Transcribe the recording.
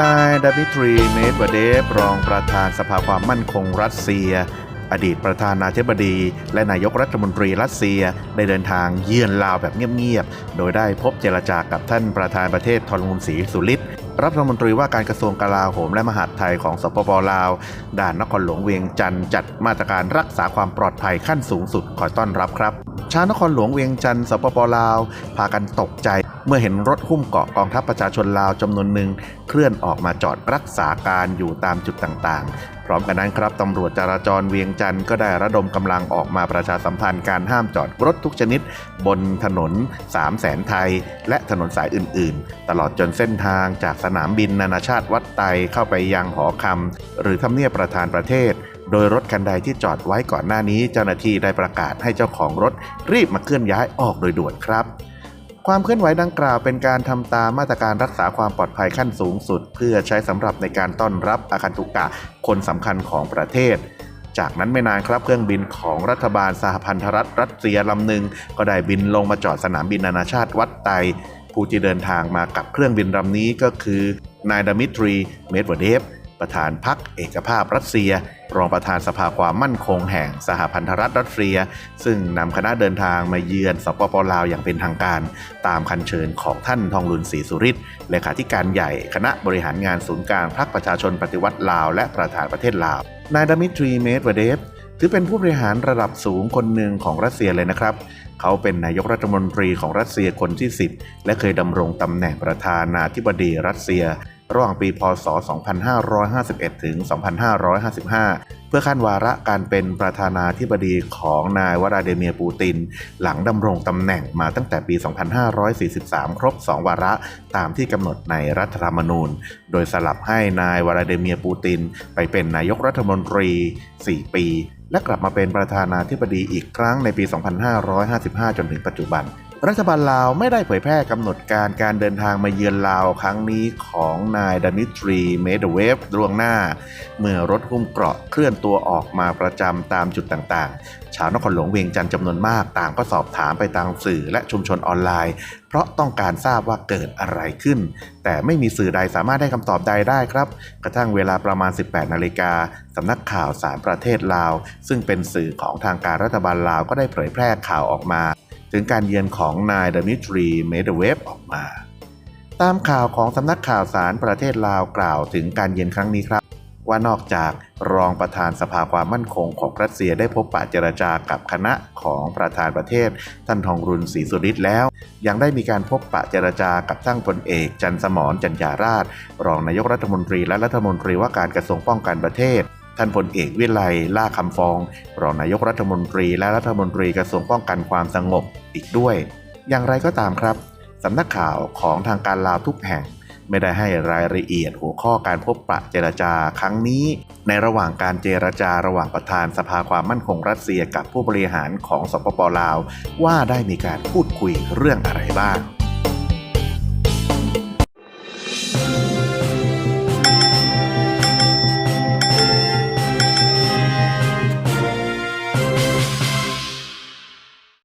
นายดามิทรีเมดวเดฟรองประธานสภาความมั่นคงรัสเซีย อดีตประธานาธิบดี และนายกรัฐมนตรีรัสเซียได้เดินทางเยือนลาวแบบเงียบ ๆ โดยได้พบเจรจากับท่านประธานประเทศทรมุนศรีสุริต รัฐมนตรีว่าการกระทรวงกลาโหมและมหาดไทยของสปปลาว ด่านนครหลวงเวียงจันทร์จัดมาตรการรักษาความปลอดภัยขั้นสูงสุดขอต้อนรับครับ ชาวนครหลวงเวียงจันทร์สปปลาว พากันตกใจ เมื่อเห็นรถหุ้มเกาะกองทัพประชาชนลาวจำนวนหนึ่งเคลื่อนออกมาจอดรักษาการอยู่ตามจุดต่างๆ พร้อมกันนั้นครับตำรวจจราจรเวียงจันทร์ก็ได้ระดมกำลังออกมาประชาสัมพันธ์การห้ามจอดรถทุกชนิด บนถนน3 0 0แสนไทย และถนนสายอื่นๆ ตลอดจนเส้นทางจากสนามบินนานาชาติวัดไตเข้าไปยังหอคำหรือทำเนียบประธานประเทศโดยรถคันใดที่จอดไว้ก่อนหน้านี้ เจ้าหน้าที่ได้ประกาศให้เจ้าของรถรีบมาเคลื่อนย้ายออกโดยด่วนครับ ความเคลื่อนไหวดังกล่าวเป็นการทำตามมาตรการรักษาความปลอดภัยขั้นสูงสุด เพื่อใช้สำหรับในการต้อนรับอาคันตุกะคนสำคัญของประเทศ จากนั้นไม่นานครับเครื่องบินของรัฐบาลสหพันธรัฐรัสเซียลำหนึ่งก็ได้บินลงมาจอดสนามบินนานาชาติวัดไต ผู้ที่เดินทางมากับเครื่องบินลำนี้ก็คือนายดามิทรี เมดวเดฟ ประธานพรรคเอกภาพรัสเซีย รองประธานสภาความมั่นคงแห่งสหพันธรัฐรัสเซีย ซึ่งนำคณะเดินทางมาเยือนสปปลาวอย่างเป็นทางการ ตามคันเชิญของท่านทองลุนศรีสุริตเลขาธิการใหญ่คณะบริหารงานศูนย์กลางพรรคประชาชนปฏิวัติลาวและประธานประเทศลาว นายดมิทรีเมดวเดฟถือเป็นผู้บริหารระดับสูงคนหนึ่งของรัสเซียเลยนะครับ เขาเป็นนายกรัฐมนตรีของรัสเซียคนที่ 10 และเคยดำรงตำแหน่งประธานาธิบดีรัสเซีย ระหว่างปีพศ 2551 ถึง 2555 เพื่อขั้นวาระการเป็นประธานาธิบดีของนายวลาดิเมียร์ปูติน หลังดำรงตำแหน่งมาตั้งแต่ปี 2543 ครบ 2 วาระตามที่กำหนดในรัฐธรรมนูญ โดยสลับให้นายวลาดิเมียร์ปูติน ไปเป็นนายกรัฐมนตรี 4 ปี และกลับมาเป็นประธานาธิบดีอีกครั้งในปี 2555 จนถึงปัจจุบัน รัฐบาลลาวไม่ได้เผยแพร่กำหนดการการเดินทางมาเยือนลาวครั้งนี้ของนายดามิทรีเมดเวฟล่วงหน้า เมื่อรถหุ้มเกราะเคลื่อนตัวออกมาประจำตามจุดต่างๆ ชาวนครหลวงเวียงจันทร์จำนวนมากต่างก็สอบถามไปทางสื่อและชุมชนออนไลน์ เพราะต้องการทราบว่าเกิดอะไรขึ้น แต่ไม่มีสื่อใดสามารถให้คำตอบใดได้ครับ กระทั่งเวลาประมาณ 18 นาฬิกาสำนักข่าวสารประเทศลาว ซึ่งเป็นสื่อของทางการรัฐบาลลาวก็ได้เผยแพร่ข่าวออกมา ถึงการเยือนของนายดมิทรีเมดเวฟออกมา ตามข่าวของสำนักข่าวสารประเทศลาวกล่าวถึงการเยือนครั้งนี้ครับ ว่านอกจากรองประธานสภาความมั่นคงของรัสเซียได้พบปะเจรจากับคณะของประธานประเทศท่านทองรุนศรีสุริตแล้ว ยังได้มีการพบปะเจรจากับทั้งพลเอก จันสมรจันยาราช รองนายกรัฐมนตรีและรัฐมนตรีว่าการกระทรวงป้องกันประเทศ ท่านพลเอกวิไลล่าคำฟอง รองนายกรัฐมนตรีและรัฐมนตรีกระทรวงป้องกันความสงบอีกด้วย อย่างไรก็ตามครับสำนักข่าวของทางการลาวทุกแห่ง ไม่ได้ให้รายละเอียดหัวข้อการพบปะเจรจาครั้งนี้ ในระหว่างการเจรจาระหว่างประธานสภาความมั่นคงรัสเซียกับผู้บริหารของสปปลาว ว่าได้มีการพูดคุยเรื่องอะไรบ้าง